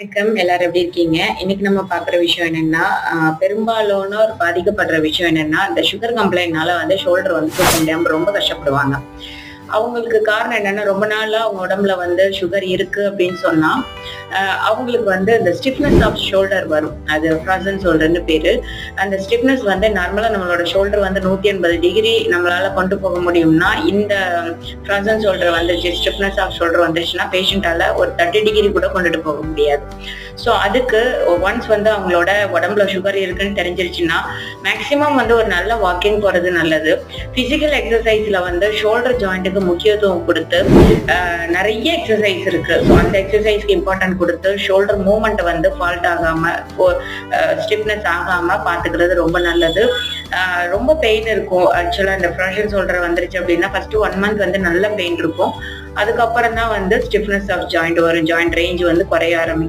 வணக்கம். எல்லாரும் எப்படி இருக்கீங்க? இன்னைக்கு நம்ம பாக்குற விஷயம் என்னன்னா பெரும்பாலானோர் பாதிக்கப்படுற விஷயம் என்னன்னா இந்த சுகர் கம்ப்ளைண்ட்னால வந்து ஷோல்டர் வந்து முடியாம ரொம்ப கஷ்டப்படுவாங்க. அவங்களுக்கு காரணம் என்னன்னா ரொம்ப நாளா அவங்க உடம்புல வந்து சுகர் இருக்கு அப்படின்னு சொன்னா அவங்களுக்கு வந்து இந்த ஸ்டிஃப்னஸ் ஆஃப் ஷோல்டர் வரும். அது ஃப்ராசன் ஷோல்டர்னு பேரு. அந்த ஸ்டிஃப்னஸ் வந்து நார்மலா நம்மளோட ஷோல்டர் வந்து நூத்தி எண்பது டிகிரி நம்மளால கொண்டு போக முடியும்னா இந்த ஃப்ராசன் ஷோல்டர் வந்துச்சு ஸ்டிஃப்னஸ் ஆஃப் ஷோல்டர் வந்துச்சுன்னா பேஷண்டால ஒரு தேர்ட்டி டிகிரி கூட கொண்டுட்டு போக முடியாது. ஸோ அதுக்கு ஒன்ஸ் வந்து அவங்களோட உடம்புல சுகர் இருக்குன்னு தெரிஞ்சிருச்சுன்னா மேக்சிமம் வந்து ஒரு நல்ல வாக்கிங் போறது நல்லது. பிசிக்கல் எக்ஸசைஸ்ல வந்து ஷோல்டர் ஜாயிண்ட்டுக்கு முக்கியத்துவம் கொடுத்து நிறைய எக்ஸசைஸ் இருக்கு. ஸோ அந்த எக்ஸசைஸ்க்கு இம்பார்ட்டன்ட் கொடுத்து ஷோல்டர் மூவ்மெண்ட் வந்து ஃபால்ட் ஆகாம ஸ்டிப்னஸ் ஆகாம பார்த்துக்கிறது ரொம்ப நல்லது. ரொம்ப பெயின் இருக்கும். ஆக்சுவலாக இந்த ஃப்ராஷன் ஷோல்டர் வந்துருச்சு அப்படின்னா ஃபர்ஸ்ட் ஒன் மந்த் வந்து நல்ல பெயின் இருக்கும். அதுக்கப்புறம் தான் வந்து ஸ்டிஃப்னஸ் ஆஃப் ஜாயிண்ட் வரும் ஜாயிண்ட் ரேஞ்ச் வந்து குறைய ஆரம்பிக்கும்.